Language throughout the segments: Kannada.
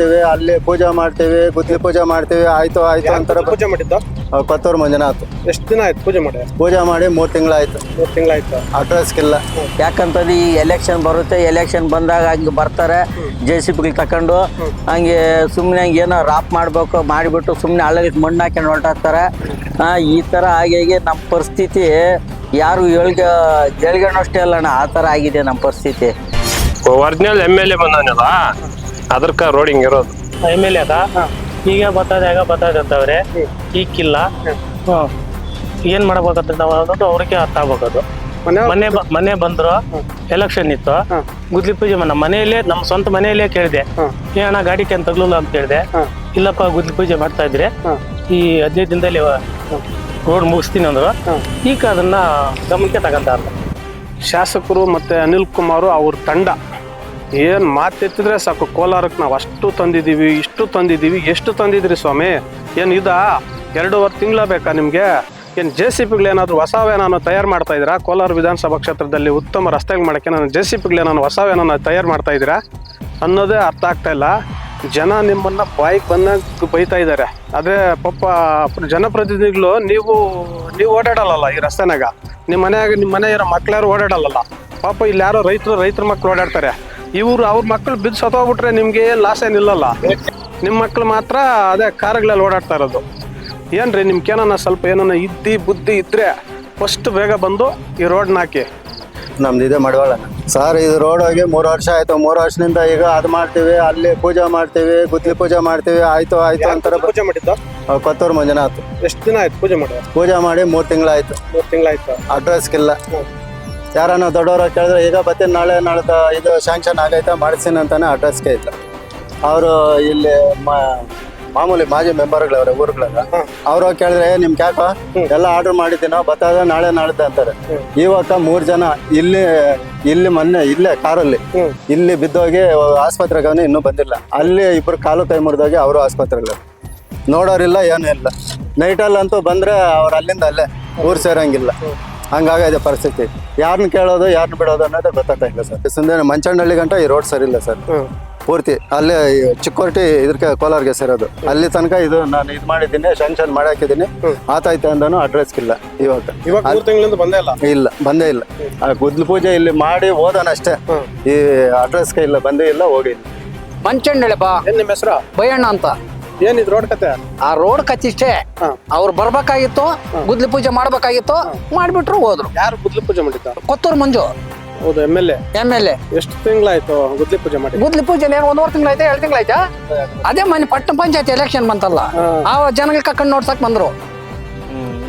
ಮಾಡ್ತೀವಿ ಅಲ್ಲಿ ಪೂಜೆ ಮಾಡ್ತೇವೆ ಗುದ್ಲಿ ಪೂಜೆ ಮಾಡ್ತೇವೆ ಆಯ್ತು ಆಯ್ತು ಅಂತ ಪೂಜೆ ಮಾಡಿದ್ದ? ಕೊತ್ತೂರು ಮಂಜುನಾಥ್ ಎಷ್ಟು ದಿನ ಆಯ್ತು ಪೂಜೆ ಮಾಡಿ? ಪೂಜೆ ಮಾಡಿ ಮೂರು ತಿಂಗಳಾಯ್ತು ಮೂರು ತಿಂಗಳಾಯ್ತು ಅಡ್ರೆಸ್ ಇಲ್ಲ ಯಾಕಂತಂದ್ರೆ ಈ ಎಲೆಕ್ಷನ್ ಬರುತ್ತೆ ಎಲೆಕ್ಷನ್ ಬಂದಾಗ ಹಂಗೆ ಬರ್ತಾರೆ ಜೆ ಸಿ ಪಿಗಳು ತಕೊಂಡು ಹಂಗೆ ಸುಮ್ಮನೆ ಹಂಗೆ ಏನೋ ರಾಪ್ ಮಾಡಬೇಕು ಮಾಡಿಬಿಟ್ಟು ಸುಮ್ಮನೆ ಹಳ್ಳಕ್ಕೆ ಮಣ್ಣು ಹಾಕೊಂಡು ಹೊರಟಾಗ್ತಾರೆ ಈ ಥರ ಆಗಿ ಆಗಿ ನಮ್ಮ ಪರಿಸ್ಥಿತಿ. ಯಾರು ಹೇಳ್ಗ ಹೇಳ್ಗಣಷ್ಟೇ ಅಲ್ಲಣ್ಣ ಆ ಥರ ಆಗಿದೆ ನಮ್ಮ ಪರಿಸ್ಥಿತಿ. ಒರಿಜಿನಲ್ ಎಂ ಎಲ್ ಎ ಬಂದಾನಲ್ಲ ಅದಕ್ಕ ರೋಡ್ ಹಿಂಗ್ ಇರೋದು. ಎಂ ಎಲ್ ಎಗ ಈಗ ಇದೆ ಅಂತವ್ರೆ. ಈಗಿಲ್ಲ ಏನ್ ಮಾಡ್ಬೇಕಂತ ನಾವು ಅನ್ನೋದು ಅವ್ರಿಗೆ ಅರ್ಥ ಆಗ್ಬೇಕದು. ಮನೆ ಮನೆ ಬ- ಮನೆ ಬಂದ್ರು ಎಲೆಕ್ಷನ್ ಇತ್ತು. ಗುದ್ಲಿ ಪೂಜೆ ನಮ್ಮ ಮನೆಯಲ್ಲೇ ನಮ್ಮ ಸ್ವಂತ ಮನೆಯಲ್ಲೇ ಕೇಳಿದೆ. ಏನಣ್ಣ ಗಾಡಿ ಕೆನ್ ತಗ್ಲಿಲ್ಲ ಅಂತ ಕೇಳಿದೆ. ಇಲ್ಲಪ್ಪ ಗುದ್ಲಿ ಪೂಜೆ ಮಾಡ್ತಾ ಇದ್ರೆ. ಈ ಹದಿನೈದು ದಿನದಲ್ಲಿ ರೋಡ್ ಮುಗಿಸ್ತೀನಿ ಅಂದ್ರು. ಈಗ ಅದನ್ನ ಗಮನಕ್ಕೆ ತಗೊಂತ ಶಾಸಕರು ಮತ್ತೆ ಅನಿಲ್ ಕುಮಾರ್ ಅವ್ರ ತಂಡ ಏನ್ ಮಾತೆತ್ತಿದ್ರೆ ಸಾಕು. ಕೋಲಾರಕ್ಕೆ ನಾವು ಅಷ್ಟು ತಂದಿದ್ದೀವಿ ಇಷ್ಟು ತಂದಿದ್ದೀವಿ ಎಷ್ಟು ತಂದಿದ್ರಿ ಸ್ವಾಮಿ? ಏನು ಇದಾ? ಎರಡೂವರೆ ತಿಂಗಳ ಬೇಕಾ ನಿಮಗೆ? ಏನು ಜೆ ಸಿ ಪಿಗಳೇನಾದ್ರು ಹೊಸವೇನಾನು ತಯಾರು ಮಾಡ್ತಾ ಇದ್ದೀರಾ? ಕೋಲಾರ ವಿಧಾನಸಭಾ ಕ್ಷೇತ್ರದಲ್ಲಿ ಉತ್ತಮ ರಸ್ತೆಗಳು ಮಾಡಕ್ಕೆ ನಾನು ಜೆ ಸಿ ಪಿಗಳೇನಾನು ಹೊಸವೇನಾನು ತಯಾರು ಮಾಡ್ತಾ ಇದ್ದೀರಾ? ಅನ್ನೋದೇ ಅರ್ಥ ಆಗ್ತಾ ಇಲ್ಲ. ಜನ ನಿಮ್ಮನ್ನ ಬಾಯಿಗೆ ಬಂದಾಗ ಬೈತಾ ಇದ್ದಾರೆ. ಅದೇ ಪಾಪ ಜನಪ್ರತಿನಿಧಿಗಳು ನೀವು ನೀವು ಓಡಾಡಲ್ಲ ಈ ರಸ್ತೆನಾಗ? ನಿಮ್ಮ ಮನೆಯಾಗ ನಿಮ್ಮ ಮನೆ ಇರೋ ಮಕ್ಳ್ಯಾರು ಓಡಾಡಲ್ಲ ಪಾಪ ಇಲ್ಲಿ ಯಾರೋ ರೈತರು, ರೈತರ ಮಕ್ಳು ಓಡಾಡ್ತಾರೆ. ಇವ್ರು ಅವ್ರ ಮಕ್ಳು ಬಿದ್ದು ಸತ್ತೋಗ್ಬಿಟ್ರೆ ನಿಮ್ಗೆ ಏನು ಲಾಸ್ ಏನಿಲ್ಲಲ್ಲ? ನಿಮ್ಮ ಮಕ್ಳು ಮಾತ್ರ ಅದೇ ಕಾರ್ಗಳಲ್ಲಿ ಓಡಾಡ್ತಾ ಇರೋದು. ಏನ್ರಿ ನಿಮ್ಗೆ ಏನಾನ ಸ್ವಲ್ಪ ಏನನ್ನ ಇದ್ದಿ ಬುದ್ಧಿ ಇದ್ರೆ ಫಸ್ಟ್ ಬೇಗ ಬಂದು ಈ ರೋಡ್ ಹಾಕಿ. ನಮ್ದು ಇದೆ ಮಡವಾಳ. ಸರ್ ಇದು ರೋಡ್ ಹೋಗಿ ಮೂರು ವರ್ಷ ಆಯ್ತು. ಮೂರು ವರ್ಷದಿಂದ ಈಗ ಅದು ಮಾಡ್ತೀವಿ ಅಲ್ಲಿ ಪೂಜೆ ಮಾಡ್ತೀವಿ ಗುದ್ಲಿ ಪೂಜೆ ಮಾಡ್ತೀವಿ ಆಯ್ತು ಆಯ್ತು ಅಂತಾರೆ. ಪೂಜೆ ಮಾಡಿದ್ದು? ಕೊತ್ತೂರು ಮಂಜುನಾಥ್. ಎಷ್ಟು ದಿನ ಆಯ್ತು ಪೂಜೆ ಮಾಡಿ ಪೂಜೆ ಮಾಡಿ ಮೂರು ತಿಂಗಳಾಯ್ತು ಮೂರು ತಿಂಗಳಾಯ್ತು ಅಡ್ರೆಸ್ ಇಲ್ಲ ಯಾರನ್ನ ದೊಡ್ಡವರು ಕೇಳಿದ್ರೆ ಈಗ ಬರ್ತೀನಿ ನಾಳೆ ನಾಳೆ ಇದು ಶಾಂಕ್ಷನ್ ಆಗೈತೆ ಮಾಡಿಸ್ತೀನಿ ಅಂತಾನೆ ಅಡ್ರೆಸ್ಗೆ ಇಲ್ಲ ಅವರು ಇಲ್ಲಿ ಮಾಮೂಲಿ ಮಾಜಿ ಮೆಂಬರ್ಗಳವ್ರೆ ಊರ್ಗಳೆಲ್ಲ ಅವ್ರು ಕೇಳಿದ್ರೆ "ಏ, ನಿಮ್ಗೆ ಯಾಕೋ ಎಲ್ಲ ಆರ್ಡರ್ ಮಾಡಿದ್ದೀನೋ ಬತ್ತಾದ ನಾಳೆ ನಾಳಿದ್ದೆ ಅಂತಾರೆ. ಇವಾಗ ಮೂರು ಜನ ಇಲ್ಲಿ ಇಲ್ಲಿ ಮೊನ್ನೆ ಇಲ್ಲೇ ಕಾರಲ್ಲಿ ಇಲ್ಲಿ ಬಿದ್ದೋಗಿ ಆಸ್ಪತ್ರೆಗೆ ಇನ್ನೂ ಬಂದಿಲ್ಲ. ಅಲ್ಲಿ ಇಬ್ರು ಕಾಲು ಕೈ ಮುರಿದೋಗಿ ಅವರು ಆಸ್ಪತ್ರೆಗಳು ನೋಡೋರಿಲ್ಲ ಏನೂ ಇಲ್ಲ. ನೈಟಲ್ಲಂತೂ ಬಂದ್ರೆ ಅವ್ರು ಅಲ್ಲಿಂದ ಅಲ್ಲೇ ಊರು ಸೇರಂಗಿಲ್ಲ. ಹಂಗಾಗಿದೆ ಪರಿಸ್ಥಿತಿ. ಯಾರನ್ನ ಕೇಳೋದು ಯಾರನ್ನ ಬಿಡೋದು ಅನ್ನೋದೇ ಗೊತ್ತಾಗ್ತಾ ಇಲ್ಲ ಸರ್. ಸಂದೇನ ಮಂಚಣ್ಣಹಳ್ಳಿ ಗಂಟ ಈ ರೋಡ್ ಸರಿ. ಇಲ್ಲ ಸರ್ ಪೂರ್ತಿ ಅಲ್ಲೇ ಚಿಕ್ಕೋರ್ಟಿ ಇದಕ್ಕೆ ಕೋಲಾರ್ಗೆ ಸೇರೋದು. ಅಲ್ಲಿ ತನಕ ಇದು ನಾನು ಇದು ಮಾಡಿದ್ದೀನಿ ಶನ್ ಮಾಡಿ ಹಾಕಿದ್ದೀನಿ ಆತೈತೆ ಅಂದನು ಅಡ್ರೆಸ್ ಇಲ್ಲ ಇವಾಗ. ಇವಾಗ ಮೂರು ತಿಂಗಳಿಂದ ಬಂದೇ ಇಲ್ಲ? ಇಲ್ಲ ಬಂದೇ ಇಲ್ಲ. ಆ ಗುದ್ಲು ಪೂಜೆ ಇಲ್ಲಿ ಮಾಡಿ ಹೋದನಷ್ಟೇ. ಈ ಅಡ್ರೆಸ್ಗೆ ಇಲ್ಲ ಬಂದೇ ಇಲ್ಲ ಹೋಗಿಲ್ಲ. ಮಂಚಣ್ಣಳ್ಳಿ ಬಾ. ನಿಮ್ಮ ಹೆಸರು? ಬಯ್ಯಣ್ಣ ಅಂತ. ಏನ್ ಇದು ರೋಡ್ ಕತೆ? ಆ ರೋಡ್ ಕಚ್ಚಿಷ್ಟೇ ಅವ್ರು ಬರ್ಬೇಕಾಗಿತ್ತು ಗುದ್ಲಿ ಪೂಜೆ ಮಾಡ್ಬೇಕಾಗಿತ್ತು ಮಾಡ್ಬಿಟ್ರು ಹೋದ್ರು. ಯಾರು ಗುದ್ಲಿ ಪೂಜೆ ಮಾಡಿದ್ದ? ಕೊತ್ತೂರು ಮಂಜು. ಹೌದು M L A M L A ಎಷ್ಟು ತಿಂಗಳಾಯ್ತು ಗುದ್ಲಿ ಪೂಜೆ ಮಾಡಿ ಗುದ್ಲಿ ಪೂಜೆ ಏನು ಒಂದೂವರೆ ತಿಂಗಳಾಯ್ತಾ ಎರಡು ತಿಂಗಳಾಯ್ತಾ? ಅದೇ ಮನೆ ಪಟ್ಟಣ ಪಂಚಾಯತ್ ಎಲೆಕ್ಷನ್ ಬಂತಲ್ಲ ಆ ಜನಗಳ ಕಣ್ಣು ನೋಡ್ಸಕ್ ಬಂದ್ರು.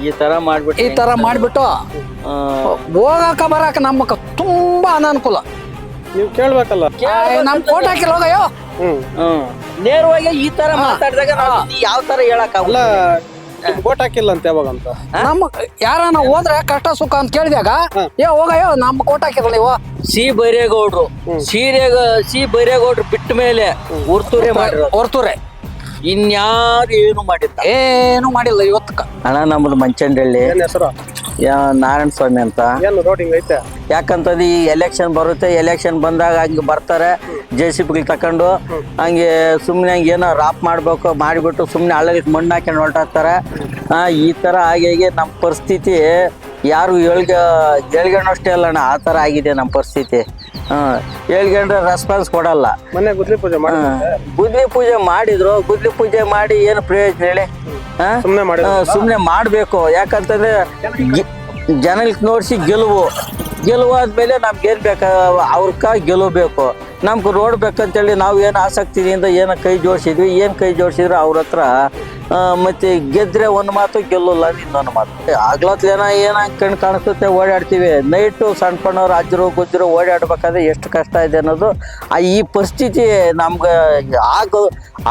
ಈ ತರ ಮಾಡ್ಬಿಟ್ಟು ಈ ತರ ಮಾಡ್ಬಿಟ್ಟು ಹೋಗಾಕ ಬರಾಕ ನಮ್ಮ ತುಂಬಾ ಅನಾನುಕೂಲ. ನೀವು ಕೇಳ್ಬೇಕಲ್ಲ? ನಮ್ ಕೋಟ್ ಹಾಕಿಲ್ಲ ಹೋಗಯ್ಯೋ. ಹ್ಮ್. ಹ್ಮ್. ನೇರವಾಗಿ ಈ ತರ ಮಾತಾಡಿದಾಗ ನಾವು ಯಾವ ತರ ಹೇಳಕ್ ಅಲ್ಲ ಓಟ್ ಹಾಕಿಲ್ಲ ಅಂತ ಯಾವಾಗ ಅಂತ ನಮ್ಮ ಯಾರನ್ನ ಹೋದ್ರೆ ಕಷ್ಟ ಸುಖ ಅಂತ ಕೇಳಿದಾಗ ಏ ಹೋಗಯ್ಯೋ ನಮ್ಮ ಕೋಟ್ ಹಾಕಿರಲ್ಲ ನೀವು ಸಿ ಬೈರೇಗೌಡ್ರು. ಸೀರೆಗ ಸಿ ಬೈರೇಗೌಡ್ರು ಬಿಟ್ಟ ಮೇಲೆ ಉರ್ತೂರೇ ಮಾಡಿರೋ ಹೊರ್ತೂರೆ ಇನ್ಯಾರು ಏನು ಮಾಡಿಲ್ಲ ಏನು ಮಾಡಿಲ್ಲ ಇವತ್ತು ಅಣ್ಣ ನಮ್ಮದು ಮಂಚಂಡಳ್ಳಿ. ಏನ್ ಹೆಸರು? ಯಾ ನಾರಾಯಣ ಸ್ವಾಮಿ ಅಂತ. ಏನು ರೋಡ್ ಹಿಂಗ್ ಐತೆ? ಯಾಕಂತಂದ್ರೆ ಈ ಎಲೆಕ್ಷನ್ ಬರುತ್ತೆ ಎಲೆಕ್ಷನ್ ಬಂದಾಗ ಹಂಗೆ ಬರ್ತಾರೆ ಜೆ ಸಿ ಪಿಗಳು ತಕೊಂಡು ಹಂಗೆ ಸುಮ್ಮನೆ ಹಂಗೆ ಏನೋ ರಾಪ್ ಮಾಡಬೇಕು ಮಾಡಿಬಿಟ್ಟು ಸುಮ್ಮನೆ ಹಳ್ಳಕ್ಕೆ ಮಣ್ಣು ಹಾಕೊಂಡು ಹೊರಟಾಗ್ತಾರೆ ಈ ಥರ ಆಗಿ ಆಗಿ ನಮ್ಮ ಪರಿಸ್ಥಿತಿ. ಯಾರು ಹೇಳ್ಗ ಹೇಳ್ಗಣಷ್ಟೇ ಅಲ್ಲಣ್ಣ ಆ ಥರ ಆಗಿದೆ ನಮ್ಮ ಪರಿಸ್ಥಿತಿ. ಹೇಳ್ಕೊಂಡ್ರೆ ರೆಸ್ಪಾನ್ಸ್ ಕೊಡಲ್ಲ. ಮೊನ್ನೆ ಗುದ್ಲಿ ಪೂಜೆ ಮಾಡಿ ಗುದ್ಲಿ ಪೂಜೆ ಮಾಡಿದ್ರು ಗುದ್ಲಿ ಪೂಜೆ ಮಾಡಿ ಏನು ಪ್ರಯೋಜನ ಹೇಳಿ? ಸುಮ್ಮನೆ ಮಾಡಿ ಸುಮ್ಮನೆ ಮಾಡಬೇಕು. ಯಾಕಂತಂದ್ರೆ ಜನಕ್ಕೆ ನೋಡಿಸಿ ಗೆಲುವು. ಗೆಲುವು ನಮ್ಗೇನು ಬೇಕು? ಅವ್ರಕ್ಕ ಗೆಲುವು ಬೇಕು ನಮ್ಗೆ ರೋಡ್ ಬೇಕಂತೇಳಿ ನಾವು ಏನು ಆಸಕ್ತಿಯಿಂದ ಏನು ಕೈ ಜೋಡಿಸಿದ್ವಿ, ಏನು ಕೈ ಜೋಡಿಸಿದ್ರೆ ಅವ್ರ ಹತ್ರ ಮತ್ತು ಗೆದ್ರೆ ಒಂದು ಮಾತು, ಗೆಲ್ಲಲ್ಲ ಇನ್ನೊಂದು ಮಾತು. ಆಗ್ಲತ್ಲೇನ ಏನ ಕಣ್ ಕಾಣಿಸುತ್ತೆ, ಓಡಾಡ್ತೀವಿ. ನೈಟು ಸಣ್ಣ ಪಣ್ಣವ್ರು ಅಜ್ಜರು ಗುಜ್ಜರು ಓಡಾಡ್ಬೇಕಾದ್ರೆ ಎಷ್ಟು ಕಷ್ಟ ಇದೆ ಅನ್ನೋದು ಆ ಈ ಪರಿಸ್ಥಿತಿ ನಮ್ಗೆ ಆಗ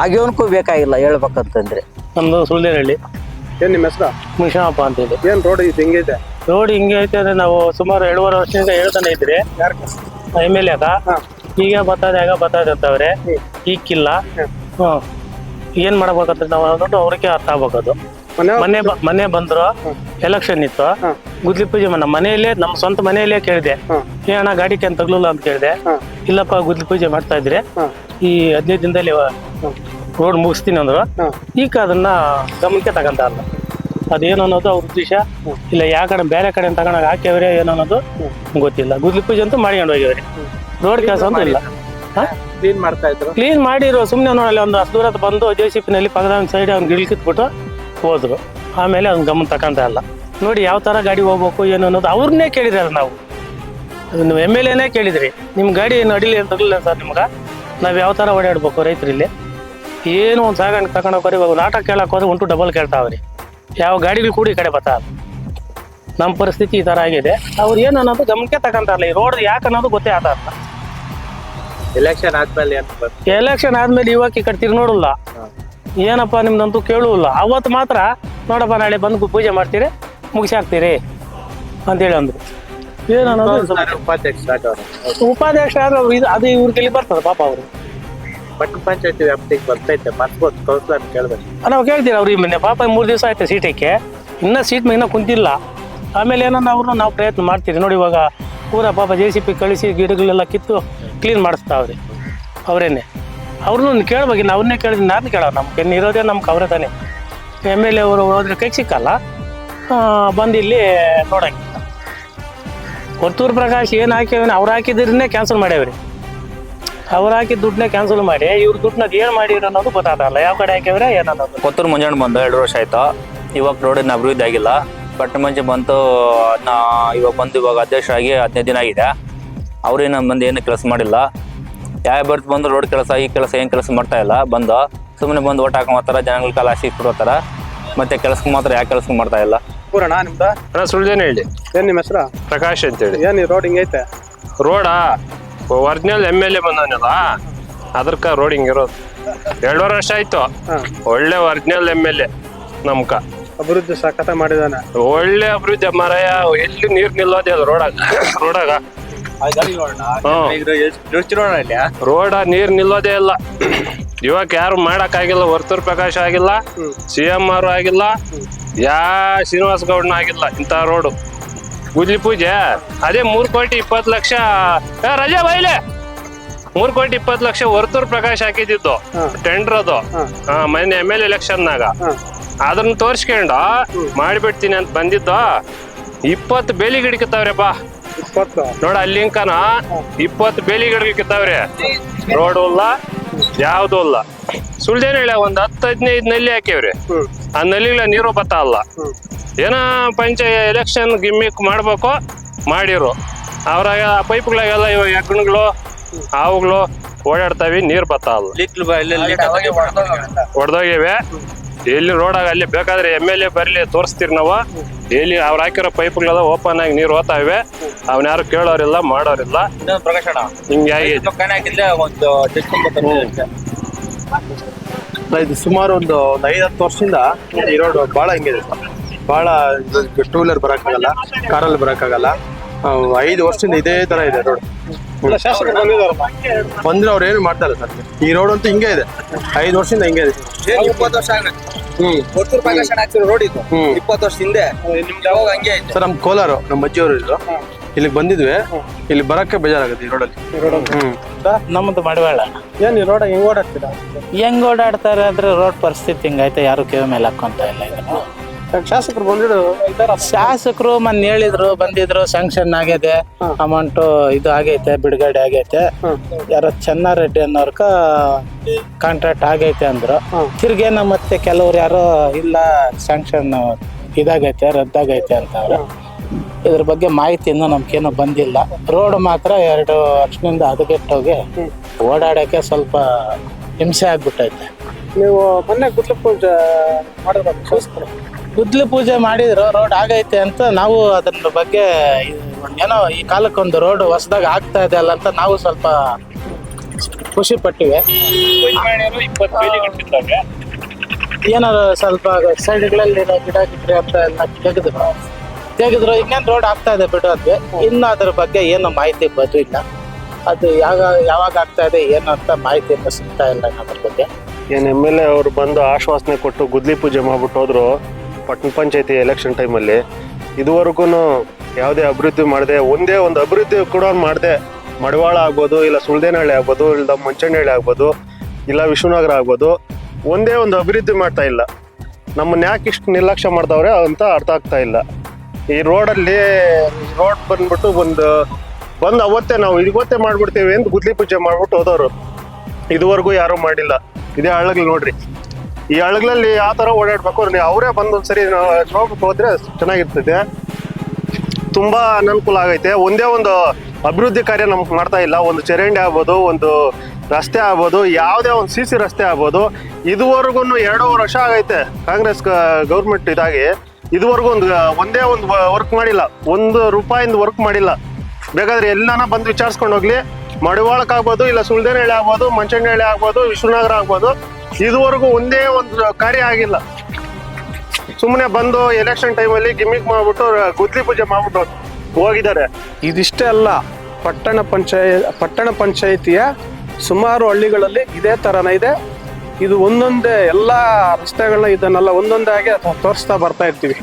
ಆಗ್ಯವನ್ಕೂ ಬೇಕಾಗಿಲ್ಲ ಹೇಳ್ಬೇಕಂತಂದ್ರೆ. ನಮ್ದು ಸುಳ್ದೇನಹಳ್ಳಿ ಏನ್ ನಿಮ್ಮ ಹೆಸರು? ಮುಷಾಪ ಅಂತ ಹೇಳಿ ಏನ್ ರೋಡ್ ಇದು ಇದೆ ರೋಡ್ ಹಿಂಗೆ ಐತೆ ಅಂದ್ರೆ ನಾವು ಸುಮಾರು ಎರಡೂವರೆ ವರ್ಷದಿಂದ ಹೇಳ್ತಾನೆ ಇದ್ರಿ. ಎಂ ಎಲ್ ಎಗ ಈಗ ಬರ್ತದಾಗ ಬರ್ತದಂತವ್ರೆ ಈಗಿಲ್ಲ ಹ್ಮ್. ಏನ್ ಮಾಡ್ಬೇಕಂತ ನಾವು ಅನ್ನೋದು ಅವ್ರಿಗೆ ಅರ್ಥ ಆಗ್ಬೇಕದು. ಮನೆ ಮನೆ ಬಂದ್ರು ಎಲೆಕ್ಷನ್ ಇತ್ತು. ಗುದ್ಲಿ ಪೂಜೆ ನಮ್ಮ ಮನೆಯಲ್ಲೇ ನಮ್ಮ ಸ್ವಂತ ಮನೆಯಲ್ಲೇ ಕೇಳಿದೆ. ಏನಣ್ಣ ಗಾಡಿ ಕ್ಯಾನ್ ತಗ್ಲಿಲ್ಲ ಅಂತ ಕೇಳಿದೆ. ಇಲ್ಲಪ್ಪ ಗುದ್ಲಿ ಪೂಜೆ ಮಾಡ್ತಾ ಇದ್ರೆ. ಈ ಹದಿನೈದು ದಿನದಲ್ಲಿ ರೋಡ್ ಮುಗಿಸ್ತೀನಿ ಅಂದ್ರೆ ಈಗ ಅದನ್ನ ಗಮನಕ್ಕೆ ತಗೊಂತ ಅಲ್ಲ. ಅದೇನು ಅನ್ನೋದು ಅವ್ರ ಉದ್ದೇಶ. ಇಲ್ಲ ಯಾವ ಕಡೆ ಬೇರೆ ಕಡೆ ತಗೊಂಡಾಗ ಹಾಕ್ಯವ್ರೆ ಏನು ಅನ್ನೋದು ಗೊತ್ತಿಲ್ಲ. ಗುದ್ಲಿ ಪೂಜೆ ಅಂತೂ ಮಾಡ್ಕೊಂಡು ಹೋಗ್ಯವ್ರಿ ರೋಡ್ ಕೆಲಸ ಅಂತೂ ಇಲ್ಲ. ಕ್ಲೀನ್ ಮಾಡ್ತಾ ಇದ್ರು. ಕ್ಲೀನ್ ಮಾಡಿರೋ ಸುಮ್ಮನೆ ನೋಡಲ್ಲ ಒಂದು ಅಷ್ಟು ದೂರದ ಬಂದು ಜೆ ಸಿ ಪಿನಲ್ಲಿ ಪಕ್ಕದ ಸೈಡ್ ಅವ್ನು ಗಿಲ್ಕಿತ್ಬಿಟ್ಟು ಹೋದ್ರು. ಆಮೇಲೆ ಅವ್ನ ಗಮನ ತಗೊಂತ ಇಲ್ಲ ನೋಡಿ ಯಾವ ಥರ ಗಾಡಿ ಹೋಗ್ಬೇಕು ಏನು ಅನ್ನೋದು ಅವ್ರನ್ನೇ ಕೇಳಿದಾರೆ ನಾವು. ನೀವು ಎಂ ಎಲ್ ಎನೇ ಕೇಳಿದ್ರಿ. ನಿಮ್ಮ ಗಾಡಿ ಏನು ಅಡಿಲಿ ಅಂತ ಸರ್ ನಿಮ್ಗೆ. ನಾವು ಯಾವ ಥರ ಓಡಾಡ್ಬೇಕು ರೈತರಲ್ಲಿ? ಏನು ಒಂದು ಸಾಗಣೆ ತಗೊಂಡು ಹೋಗ್ರಿ ಇವಾಗ ಲಾಟ ಆಟ ಕೇಳಕ್ಕೆ ಹೋದ್ರೆ ಉಂಟು ಡಬಲ್ ಕೇಳ್ತಾವ್ರಿ. ಯಾವ ಗಾಡಿಗಳು ಕೂಡಿ ಈ ಕಡೆ ಬರ್ತಾರೆ ನಮ್ಮ ಪರಿಸ್ಥಿತಿ ಈ ಥರ ಆಗಿದೆ. ಅವ್ರು ಏನು ಅನ್ನೋದು ಗಮನಕ್ಕೆ ತಗೊಂತಾರಲ್ಲ ಈ ರೋಡ್ ಯಾಕೆ ಅನ್ನೋದು ಗೊತ್ತೇ ಆತ ಅಂತ ಎಲೆಕ್ಷನ್ ಆದ್ಮೇಲೆ ಎಲೆಕ್ಷನ್ ಆದ್ಮೇಲೆ ಇವಾಗ ಈ ಕಡೆ ತಿರ್ಗಿ ನೋಡಲ್ಲ. ಏನಪ್ಪ ನಿಮ್ದಂತೂ ಕೇಳುವಲ್ಲ ಅವತ್ತು ಮಾತ್ರ ನೋಡಪ್ಪ ನಾಳೆ ಬಂದು ಪೂಜೆ ಮಾಡ್ತೀರಿ ಮುಗಿಸಿ ಹಾಕ್ತೀರಿ ಅಂತೇಳಿ ಅಂದ್ರು. ಏನನ್ನೋದು ಉಪಾಧ್ಯಕ್ಷ ಉಪಾಧ್ಯಕ್ಷ ಆದ್ರೆ ಅದು ಇವ್ರಿಗೆ ಬರ್ತದೆ ಪಾಪ ಅವರು. ಪಟ್ಟಣ ಪಂಚಾಯತಿ ವ್ಯಾಪ್ತಿಗೆ ಬರ್ತೈತೆ ಮರ್ಸ್ಬೋದು ಕೌನ್ಸಿಲರ್ ಕೇಳ್ಬೇಕು ನಾವು ಕೇಳ್ತೀವಿ ಅವ್ರಿಗೆ ಮೊನ್ನೆ ಪಾಪ ಮೂರು ದಿವಸ ಆಯ್ತು ಸೀಟಕ್ಕೆ ಇನ್ನೂ ಸೀಟ್ ಮೇಲೆ ಕುಂತಿಲ್ಲ. ಆಮೇಲೆ ಏನನ್ನ ಅವ್ರನ್ನ ನಾವು ಪ್ರಯತ್ನ ಮಾಡ್ತೀವಿ. ನೋಡಿ ಇವಾಗ ಪೂರ ಪಾಪ ಜೆ ಸಿ ಪಿ ಕಳಿಸಿ ಗಿಡಗಳೆಲ್ಲ ಕಿತ್ತು ಕ್ಲೀನ್ ಮಾಡಿಸ್ತಾವ್ರಿ ಅವರೇನೆ. ಅವ್ರನ್ನ ಕೇಳ್ಬೇಕು ಇನ್ನು ಅವ್ರನ್ನೇ ಕೇಳಿದ್ರೆ ನಾನು ಕೇಳೋ ನಮ್ಗೆ ಇನ್ನು ಇರೋದೇ ನಮ್ಗೆ ಅವರೇ ತಾನೆ. ಎಂ ಎಲ್ ಎ ಅವರು ಹೋದ್ರೆ ಕೈಗೆ ಸಿಕ್ಕಲ್ಲ. ಬಂದು ಇಲ್ಲಿ ನೋಡಂಗಿಲ್ಲ ಕೊರ್ತೂರು ಪ್ರಕಾಶ್ ಏನು ಹಾಕ್ಯಾವೇನು, ಅವ್ರು ಹಾಕಿದ್ರನ್ನೇ ಕ್ಯಾನ್ಸಲ್ ಮಾಡ್ಯಾವ್ರಿ. ಅವ್ರು ಹಾಕಿದ ದುಡ್ಡನ್ನ ಕ್ಯಾನ್ಸಲ್ ಮಾಡಿ ಇವ್ರ ದುಡ್ಡನ್ನ ಏನ್ ಮಾಡಿರೋ ಅನ್ನೋದು ಗೊತ್ತಾಗಲ್ಲ ಯಾವ ಕಡೆ ಹಾಕಿದ್ರೆ ಏನನ್ನೋದು ಕೊತ್ತೂರು ಮುಂಜಾನೆ ಬಂದ ಎರಡು ವರ್ಷ ಆಯ್ತು? ಇವಾಗ ರೋಡಿನ ಅಭಿವೃದ್ಧಿ ಆಗಿಲ್ಲ. ಬಟ್ ಮುಂಚೆ ಬಂತು ನಾ ಇವಾಗ ಬಂದು ಇವಾಗ ಅಧ್ಯಕ್ಷ ಆಗಿ ಹದಿನೈದು ದಿನ ಆಗಿದೆ. ಅವ್ರೇನು ಬಂದು ಏನು ಕೆಲಸ ಮಾಡಿಲ್ಲ. ಯಾವ ಬರ್ತು ಬಂದು ರೋಡ್ ಕೆಲಸ ಈ ಕೆಲಸ ಏನು ಕೆಲಸ ಮಾಡ್ತಾ ಇಲ್ಲ. ಬಂದು ಸುಮ್ಮನೆ ಬಂದು ಓಟ್ ಹಾಕೊಂಬತ್ತಾರ ಜನಗಳ ಕಾಲ ಆಸೆ ಕೊಡೋತಾರ ಮತ್ತೆ ಕೆಲಸ ಮಾತ್ರ ಯಾವ ಕೆಲಸ ಮಾಡ್ತಾ ಇಲ್ಲ. ಪೂರಣ ನಿಮ್ದ? ಸುಳ್ದೇನೆ ಹೇಳಿ? ಏನ್ ನಿಮ್ಮ ಹೆಸರು? ಪ್ರಕಾಶ್ ಅಂತೇಳಿ. ಏನ್ ಈ ರೋಡ್ ಹಿಂಗೈತೆ? ರೋಡಾ ಒರಿಜಿನಲ್ ಎಂ ಎಲ್ ಎ ಬಂದವನಲ್ಲ? ಅದಕ್ಕ ರೋಡ್ ಹಿಂಗಿರೋದು ಎರಡೂವರೆ ವರ್ಷ ಆಯ್ತು. ಒಳ್ಳೆ ಒರಿಜಿನಲ್ ಎಂ ಎಲ್ ಎ ನಮ್ಕ. ಅಭಿವೃದ್ಧಿ ಸಖತ ಮಾಡಿದಾನ. ಒಳ್ಳೆ ಅಭಿವೃದ್ಧಿ ಮರಯ ಎಲ್ಲಿ ನೀರ್ ನಿಲ್ಲೋದೇ ಅದು ರೋಡಾಗ ರೋಡಾಗ ರೋಡ ನೀರ್ ನಿಲ್ಲೋದೇ ಇಲ್ಲ. ಇವಾಗ ಯಾರು ಮಾಡಕ್ ಆಗಿಲ್ಲ ವರ್ತೂರ್ ಪ್ರಕಾಶ್ ಆಗಿಲ್ಲ ಸಿ ಎಂ ಆರ್ ಆಗಿಲ್ಲ ಯಾ ಶ್ರೀನಿವಾಸ ಗೌಡ್ನ ಆಗಿಲ್ಲ ಇಂಥ ರೋಡು ಗುದ್ಲಿ ಪೂಜೆ? ಅದೇ ಮೂರ್ ಕೋಟಿ ಇಪ್ಪತ್ತು ಲಕ್ಷ. ಏ, ರಜಾ ಬೈಲೆ. ಮೂರ್ ಕೋಟಿ ಇಪ್ಪತ್ತು ಲಕ್ಷ ವರ್ತೂರ್ ಪ್ರಕಾಶ್ ಹಾಕಿದ್ದು ಟೆಂಡರ್ ಅದು. ಹಾ. ಮೊನ್ನೆ ಎಂ ಎಲ್ ಎಲೆಕ್ಷನ್ನಾಗ ಅದನ್ನ ತೋರ್ಸ್ಕೊಂಡು. ಮಾಡಿಬಿಡ್ತೀನಿ ಅಂತ ಬಂದಿದ್ದು. ಇಪ್ಪತ್ತು ಬೇಲಿ ಗಿಡಕ್ಕಿತ್ತವ್ರೆ ಬಾ. ಇಪ್ಪತ್ತು? ನೋಡ ಅಲ್ಲಿಂಕನ ಇಪ್ಪತ್ತು ಬೇಲಿ ಗಿಡಕ್ಕಿತ್ತವ್ರೆ ರೋಡ್ ಇಲ್ಲ ಯಾವ್ದು ಇಲ್ಲ. ಸುಳ್ದೇನ ಹೇಳ ಒಂದ್ ಹತ್ತು ಹದಿನೈದು ನಲ್ಲಿ ಹಾಕ್ಯವ್ರಿ. ಆ ನಲ್ಲಿಗಳ ನೀರು ಬತ್ತ ಅಲ್ಲ ಏನ ಪಂಚಾಯ ಎಲೆಕ್ಷನ್ ಗಿಮ್ಮಿಕ್ ಮಾಡ್ಬೇಕು ಮಾಡಿರು. ಅವ್ರಾಗ ಪೈಪ್ಗಳಾಗೆಲ್ಲ ಇವಾಗ ಹೆಗ್ಣಗಳು ಹಾವುಗಳು ಓಡಾಡ್ತಾವಿ ನೀರ್ ಬತ್ತಲ್ಲ ಹೊಡೆದೋಗಿವೆ. ಎಲ್ಲಿ ರೋಡಾಗ ಅಲ್ಲಿ ಬೇಕಾದ್ರೆ ಎಂ ಎಲ್ ಎ ಬರ್ಲಿ ತೋರಿಸ್ತೀರಿ ನಾವು. ಎಲ್ಲಿ ಅವ್ರು ಹಾಕಿರೋ ಪೈಪ್ಗಳೆಲ್ಲ ಓಪನ್ ಆಗಿ ನೀರು ಹೋಗ್ತಾ ಇವೆ. ಅವ್ನ ಯಾರು ಕೇಳೋರಿಲ್ಲ ಮಾಡೋರಿಲ್ಲ. ಹಿಂಗೆ ಆಗಿದೆ ಇದು ಸುಮಾರು ಒಂದು ಒಂದು ಐದು ಹತ್ತು ವರ್ಷದಿಂದ ಈ ರೋಡ್ ಬಹಳ ಹಿಂಗಿದೆ ಸರ್. ಬಹಳ ಟೂ ವೀಲರ್ ಬರೋಕ್ಕಾಗಲ್ಲ ಕಾರಲ್ಲಿ ಬರೋಕ್ಕಾಗಲ್ಲ. ಐದು ವರ್ಷದಿಂದ ಇದೇ ತರ ಇದೆ ರೋಡ್. ಬಂದ್ರೆ ಅವ್ರು ಏನು ಮಾಡ್ತಾರೆ ಸರ್? ಈ ರೋಡ್ ಅಂತೂ ಹಿಂಗೆ ಇದೆ. ಐದು ವರ್ಷದಿಂದ ಹಿಂಗೆ ಇದೆ. ಇಪ್ಪತ್ತು ವರ್ಷ ಹಾಕ್ಸಿರೋ ರೋಡ್ ಇದು. ಇಪ್ಪತ್ತು ವರ್ಷ ಹಿಂದೆ. ಯಾವಾಗ ಹಂಗೆ ಸರ್ ನಮ್ ಕೋಲಾರ ನಮ್ಮ ಅಜ್ಜಿಯವರು ಇದ್ರು. ಇಲ್ಲಿಗೆ ಬಂದಿದ್ವಿ. ಇಲ್ಲಿ ಬರಕ್ಕೆ ಬೇಜಾರಾಗುತ್ತೆ ಈ ರೋಡಲ್ಲಿ. ಹ್ಮ್. ನಮ್ಮದು ಮಡಿವಾಳ. ಏನ್ ಈ ರೋಡ್ ಹೆಂಗ್ ಓಡಾಡ್ತೀರಾ? ಹೆಂಗ್ ಓಡಾಡ್ತಾರೆ ಅಂದ್ರೆ ರೋಡ್ ಪರಿಸ್ಥಿತಿ ಹಿಂಗೈತೆ ಯಾರು ಕಿವಿ ಮೇಲೆ ಹಾಕೊಂತ ಇಲ್ಲ ಇದನ್ನು. ಶಾಸಕರು ಬಂದಿದ್ರು ಶಾಸಕರು ಮೊನ್ನೆ ಹೇಳಿದ್ರು ಬಂದಿದ್ರು ಸ್ಯಾಂಕ್ಷನ್ ಆಗೈತೆ ಅಮೌಂಟ್ ಇದು ಆಗೈತೆ ಬಿಡುಗಡೆ ಆಗೈತೆ. ಯಾರ ಚೆನ್ನಾರೆಡ್ಡಿ ಅನ್ನೋರ್ಕ ಕಾಂಟ್ರಾಕ್ಟ್ ಆಗೈತೆ ಅಂದ್ರು. ತಿರ್ಗೇನ ಮತ್ತೆ ಕೆಲವ್ರು ಯಾರೋ ಇಲ್ಲ ಸ್ಯಾಂಕ್ಷನ್ ಇದಾಗೈತೆ ರದ್ದಾಗೈತೆ ಅಂತ ಇದ್ರ ಬಗ್ಗೆ ಮಾಹಿತಿ ಇನ್ನೂ ನಮ್ಗೇನು ಬಂದಿಲ್ಲ. ರೋಡ್ ಮಾತ್ರ ಎರಡು ವರ್ಷದಿಂದ ಹದಗೆಟ್ಟೋಗಿ ಓಡಾಡಕ್ಕೆ ಸ್ವಲ್ಪ ಹಿಂಸೆ ಆಗ್ಬಿಟ್ಟೈತೆ. ನೀವು ಮೊನ್ನೆ ಗುಡ್ಲ ಪೂಜೆ ಮಾಡಿದ್ರ ಗುದ್ಲಿ ಪೂಜೆ ಮಾಡಿದ್ರು ರೋಡ್ ಆಗೈತೆ ಅಂತ ನಾವು ಅದ್ರ ಬಗ್ಗೆ ಏನೋ ಈ ಕಾಲಕ್ಕೊಂದು ರೋಡ್ ಹೊಸದಾಗ ಆಗ್ತಾ ಇದೆ ಅಲ್ಲ ಅಂತ ನಾವು ಸ್ವಲ್ಪ ಖುಷಿ ಪಟ್ಟಿವೆ. ಏನಾದ್ರು ಸ್ವಲ್ಪ ಸೈಡ್ಗಳಲ್ಲಿ ಗಿಡ ಗಿಡ ಅಂತ ಎಲ್ಲ ತೆಗೆದ್ರು. ತೆಗೆದ್ರು, ಇನ್ನೇನು ರೋಡ್ ಆಗ್ತಾ ಇದೆ ಬಿಡು ಅದ್ವಿ. ಇನ್ನು ಅದ್ರ ಬಗ್ಗೆ ಏನು ಮಾಹಿತಿ ಬಂದಿಲ್ಲ. ಅದು ಯಾವ ಯಾವಾಗ ಆಗ್ತಾ ಇದೆ, ಏನು ಅಂತ ಮಾಹಿತಿ ಸಿಗ್ತಾ ಇಲ್ಲ ಅದ್ರ ಬಗ್ಗೆ. ಏನ್ ಎಂ ಎಲ್ ಎ ಅವರು ಬಂದು ಆಶ್ವಾಸನೆ ಕೊಟ್ಟು ಗುದ್ಲಿ ಪೂಜೆ ಮಾಡ್ಬಿಟ್ಟು ಹೋದ್ರು. ಪಟ್ಟಣ ಪಂಚಾಯತಿ ಎಲೆಕ್ಷನ್ ಟೈಮಲ್ಲಿ ಇದುವರೆಗೂ ಯಾವುದೇ ಅಭಿವೃದ್ಧಿ ಮಾಡದೆ, ಒಂದೇ ಒಂದು ಅಭಿವೃದ್ಧಿ ಕೂಡ ಮಾಡದೆ, ಮಡವಾಳ ಆಗ್ಬೋದು, ಇಲ್ಲ ಸುಳ್ದೇನಹಳ್ಳಿ ಆಗ್ಬೋದು ಇಲ್ಲ ಮಂಚನಹಳ್ಳಿ ಆಗ್ಬೋದು, ಇಲ್ಲ ವಿಶ್ವನಗರ ಆಗ್ಬೋದು, ಒಂದೇ ಒಂದು ಅಭಿವೃದ್ಧಿ ಮಾಡ್ತಾ ಇಲ್ಲ. ನಮ್ಮನ್ನ ಯಾಕೆ ಇಷ್ಟು ನಿರ್ಲಕ್ಷ್ಯ ಮಾಡ್ತಾವ್ರೆ ಅಂತ ಅರ್ಥ ಆಗ್ತಾ ಇಲ್ಲ. ಈ ರೋಡಲ್ಲಿ ರೋಡ್ ಬಂದ್ಬಿಟ್ಟು ಒಂದು, ಬಂದು ಅವತ್ತೇ ನಾವು ಇವತ್ತೇ ಮಾಡ್ಬಿಡ್ತೀವಿ ಅಂತ ಗುದ್ಲಿ ಪೂಜೆ ಮಾಡ್ಬಿಟ್ಟು ಹೋದವರು. ಇದುವರೆಗೂ ಯಾರೂ ಮಾಡಿಲ್ಲ. ಇದೇ ಹಳ್ಳಗಳು ನೋಡ್ರಿ. ಈ ಹಳ್ಳಗಳಲ್ಲಿ ಯಾವ ಥರ ಓಡಾಡ್ಬೇಕು. ನೀವು ಅವರೇ ಬಂದು ಒಂದ್ಸರಿ ನೋ- ನೋಡ್ಬಿಟ್ಟು ಹೋದ್ರೆ ಚೆನ್ನಾಗಿರ್ತೈತೆ ತುಂಬಾ ಅನನುಕೂಲ ಆಗೈತೆ. ಒಂದೇ ಒಂದು ಅಭಿವೃದ್ಧಿ ಕಾರ್ಯ ನಮ್ಗೆ ಮಾಡ್ತಾ ಇಲ್ಲ. ಒಂದು ಚರಂಡಿ ಆಗ್ಬೋದು, ಒಂದು ರಸ್ತೆ ಆಗ್ಬೋದು, ಯಾವುದೇ ಒಂದು ಸಿ ಸಿ ರಸ್ತೆ ಆಗ್ಬೋದು. ಇದುವರೆಗೂ ಎರಡೂವರೆ ವರ್ಷ ಆಗೈತೆ ಕಾಂಗ್ರೆಸ್ ಗೌರ್ಮೆಂಟ್ ಇದಾಗಿ. ಇದುವರೆಗೂ ಒಂದು ಒಂದೇ ಒಂದು ವರ್ಕ್ ಮಾಡಿಲ್ಲ. ಒಂದು ರೂಪಾಯಿಂದ ವರ್ಕ್ ಮಾಡಿಲ್ಲ. ಬೇಕಾದ್ರೆ ಎಲ್ಲಾನ ಬಂದು ವಿಚಾರಿಸ್ಕೊಂಡು ಹೋಗ್ಲಿ. ಮಡಿವಾಳಕ್ ಆಗ್ಬೋದು ಇಲ್ಲ ಸುಳ್ದೇನಹಳ್ಳಿ ಆಗ್ಬೋದು ಮಂಚನಹಳ್ಳಿ ಆಗ್ಬೋದು, ವಿಶ್ವನಗರ ಆಗ್ಬೋದು. ಇದುವರೆಗೂ ಒಂದೇ ಒಂದು ಕಾರ್ಯ ಆಗಿಲ್ಲ. ಸುಮ್ಮನೆ ಬಂದು ಎಲೆಕ್ಷನ್ ಟೈಮಲ್ಲಿ ಗಿಮಿಕ್ ಮಾಡ್ಬಿಟ್ಟು, ಗುದ್ಲಿ ಪೂಜೆ ಮಾಡ್ಬಿಟ್ಟು ಹೋಗಿದ್ದಾರೆ. ಇದಿಷ್ಟೇ ಅಲ್ಲ, ಪಟ್ಟಣ ಪಂಚಾಯ, ಪಟ್ಟಣ ಪಂಚಾಯಿತಿಯ ಸುಮಾರು ಹಳ್ಳಿಗಳಲ್ಲಿ ಇದೇ ಥರನೇ ಇದೆ. ಇದು ಒಂದೊಂದೇ ಎಲ್ಲ ರಸ್ತೆಗಳನ್ನ ಇದನ್ನೆಲ್ಲ ಒಂದೊಂದಾಗಿ ತೋರಿಸ್ತಾ ಬರ್ತಾ ಇರ್ತೀವಿ.